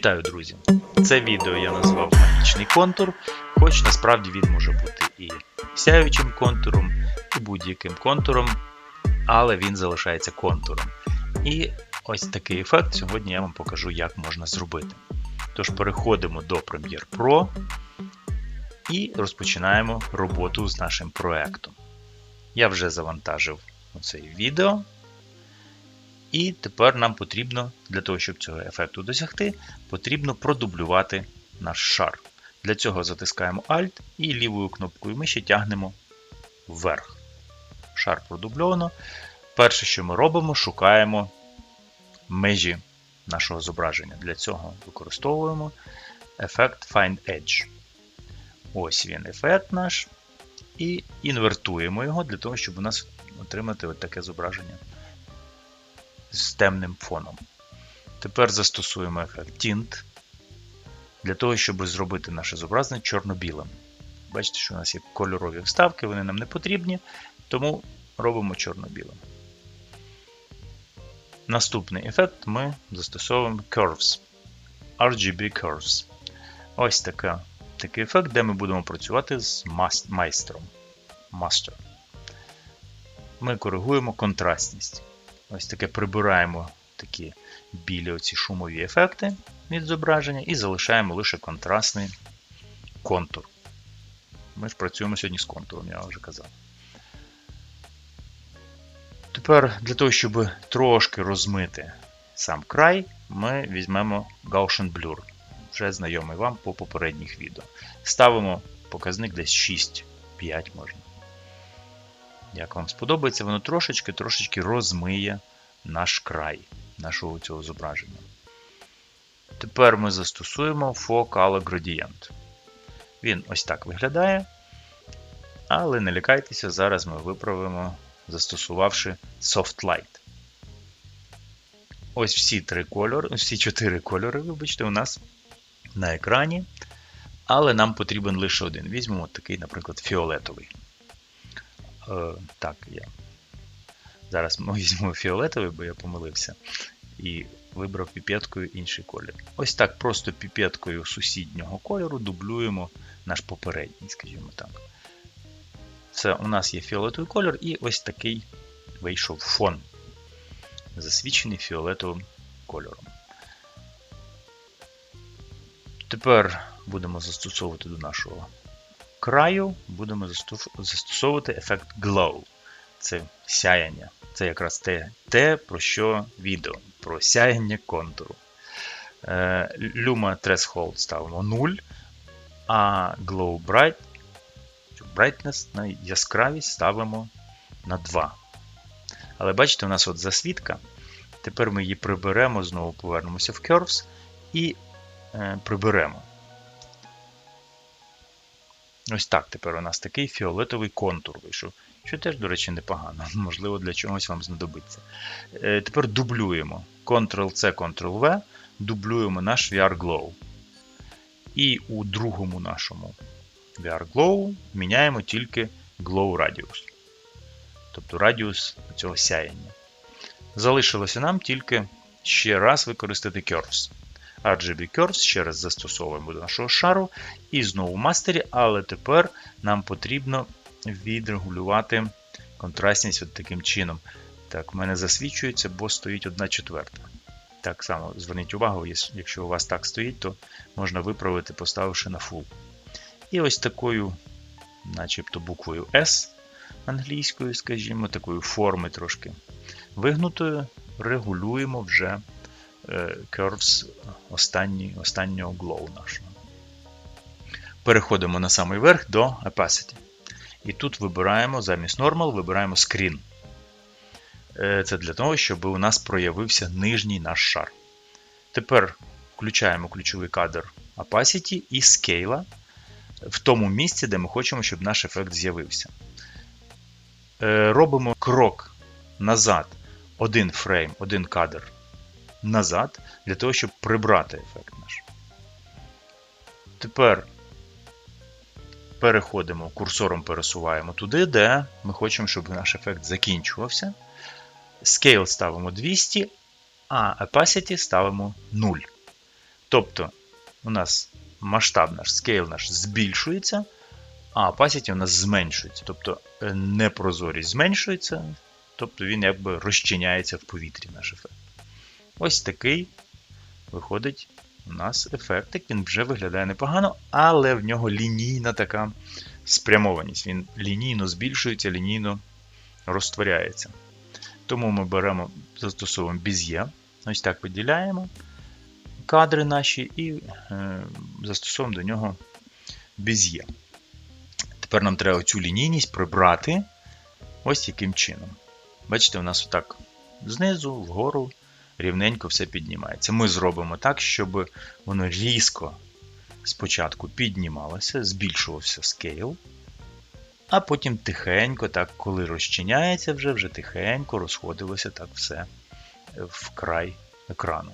Вітаю, друзі! Це відео я назвав магічний контур, хоч насправді він може бути і сяючим контуром, і будь-яким контуром, але він залишається контуром. І ось такий ефект сьогодні я вам покажу, як можна зробити. Тож переходимо до Premiere Pro і розпочинаємо роботу з нашим проектом. Я вже завантажив оце відео. І тепер нам потрібно, для того, щоб цього ефекту досягти, потрібно продублювати наш шар. Для цього затискаємо Alt і лівою кнопкою миші тягнемо вверх. Шар продубльовано. Перше, що ми робимо, шукаємо межі нашого зображення. Для цього використовуємо ефект Find Edge. Ось він ефект наш. І інвертуємо його для того, щоб у нас отримати от таке зображення з темним фоном. Тепер застосуємо ефект Tint для того, щоб зробити наше зображення чорно-білим. Бачите, що у нас є кольорові вставки, вони нам не потрібні, тому робимо чорно-білим. Наступний ефект ми застосовуємо Curves. RGB Curves. Ось така, такий ефект, де ми будемо працювати з майстером. Master. Ми коригуємо контрастність. Ось таке прибираємо такі білі оці шумові ефекти від зображення і залишаємо лише контрастний контур. Ми ж працюємо сьогодні з контуром, я вже казав. Тепер для того, щоб трошки розмити сам край, ми візьмемо Gaussian Blur, вже знайомий вам по попередніх відео. Ставимо показник десь 6-5 можна. Як вам сподобається, воно трошечки-трошечки розмиє наш край нашого цього зображення. Тепер ми застосуємо For Color Gradient. Він ось так виглядає. Але не лякайтеся, зараз ми виправимо, застосувавши Soft Light. Ось всі три кольори, всі чотири кольори, вибачте, у нас на екрані. Але нам потрібен лише один. Візьмемо такий, наприклад, фіолетовий. Е, Так, я. Зараз ми візьмемо фіолетовий, бо я помилився. І вибрав піпеткою інший колір. Ось так просто піпеткою сусіднього кольору дублюємо наш попередній, скажімо так. Це у нас є фіолетовий колір, і ось такий вийшов фон, засвічений фіолетовим кольором. Тепер будемо застосовувати до нашого краю, будемо застосовувати ефект Glow. Це сяяння. Це якраз те, те, про що відео, про сяяння контуру. Luma Threshold ставимо 0, а Glow Bright, Brightness на яскравість ставимо на 2. Але бачите, у нас от засвідка. Тепер ми її приберемо, знову повернемося в Curves і е, приберемо. Ось так тепер у нас такий фіолетовий контур вийшов. Що теж, до речі, непогано. Можливо, для чогось вам знадобиться. Е, тепер дублюємо Ctrl-C, Ctrl-V, дублюємо наш VR Glow. І у другому нашому VR Glow міняємо тільки Glow Radius. Тобто радіус цього сяєння. Залишилося нам тільки ще раз використати Curves. RGB Curves ще раз застосовуємо до нашого шару. І знову в мастері, але тепер нам потрібно відрегулювати контрастність от таким чином. Так, в мене засвічується, бо стоїть 1 четверта. Так само зверніть увагу, якщо у вас так стоїть, то можна виправити, поставивши на full. І ось такою, начебто буквою S англійською, скажімо, такою форми трошки вигнутою, регулюємо вже curves останні, останнього glow нашого. Переходимо на самий верх до Opacity. І тут вибираємо замість Normal, вибираємо Screen. Е, це для того, щоб у нас проявився нижній наш шар. Тепер включаємо ключовий кадр Opacity і Scale в тому місці, де ми хочемо, щоб наш ефект з'явився. Е, робимо крок назад, один фрейм, один кадр назад, для того, щоб прибрати ефект наш. Тепер переходимо, курсором пересуваємо туди, де ми хочемо, щоб наш ефект закінчувався. Scale ставимо 200, а Opacity ставимо 0. Тобто, у нас масштаб наш, скейл наш збільшується, а opacity у нас зменшується. Тобто е, непрозорість зменшується, тобто він якби розчиняється в повітрі наш ефект. Ось такий виходить у нас ефектик. Він вже виглядає непогано, але в нього лінійна така спрямованість. Він лінійно збільшується, лінійно розтворяється. Тому ми беремо, застосовуємо Bezier, ось так виділяємо кадри наші і е, застосовуємо до нього Bezier. Тепер нам треба цю лінійність прибрати ось яким чином. Бачите, у нас отак знизу, вгору, рівненько все піднімається. Ми зробимо так, щоб воно різко спочатку піднімалося, збільшувався скейл, а потім тихенько, так, коли розчиняється вже, вже тихенько розходилося так все в край екрану.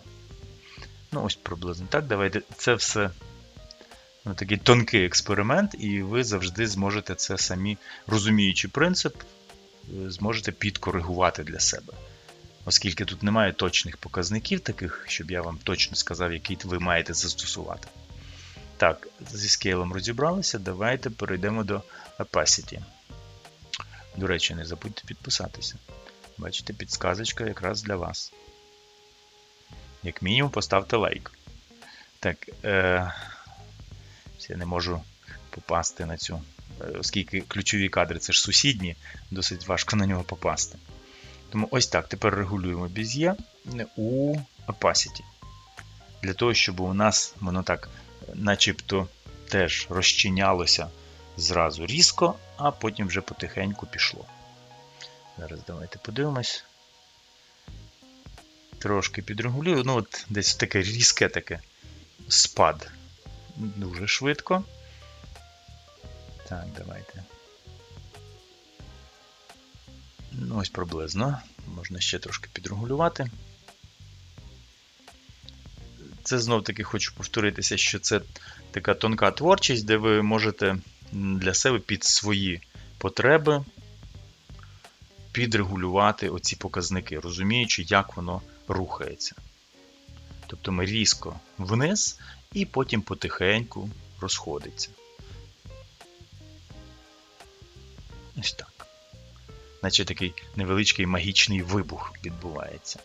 Ну, ось приблизно так. Давайте це все ну, такий тонкий експеримент, і ви завжди зможете це самі, розуміючи принцип, е, зможете підкоригувати для себе. Оскільки тут немає точних показників таких, щоб я вам точно сказав, який ви маєте застосувати. Так, зі скейлом розібралися, давайте перейдемо до opacity. До речі, не забудьте підписатися. Бачите, підсказочка якраз для вас. Як мінімум, поставте лайк. Так, е, я не можу попасти на цю. е, Оскільки ключові кадри це ж сусідні, досить важко на нього попасти. Тому ось так. Тепер регулюємо Bezier у opacity. Для того, щоб у нас воно так начебто теж розчинялося зразу різко, а потім вже потихеньку пішло. Зараз давайте подивимось. Трошки підрегулюю. Ну, от десь таке різке таке спад. Дуже швидко. Так, давайте. Ну, ось приблизно. Можна ще трошки підрегулювати. Це знов таки хочу повторитися, що це така тонка творчість, де ви можете для себе під свої потреби підрегулювати оці показники, розуміючи, як воно рухається. Тобто ми різко вниз і потім потихеньку розходиться. Ось так. Наче такий невеличкий магічний вибух відбувається.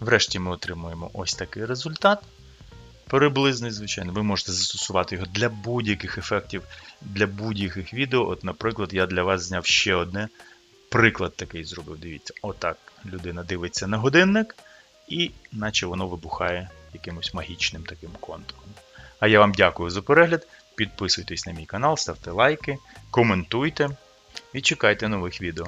Врешті ми отримуємо ось такий результат. Приблизний, звичайно, ви можете застосувати його для будь-яких ефектів, для будь-яких відео. От, наприклад, я для вас зняв ще одне. Приклад такий зробив. Дивіться, отак людина дивиться на годинник, і наче воно вибухає якимось магічним таким контуром. А я вам дякую за перегляд. Підписуйтесь на мій канал, ставте лайки, коментуйте і чекайте нових відео.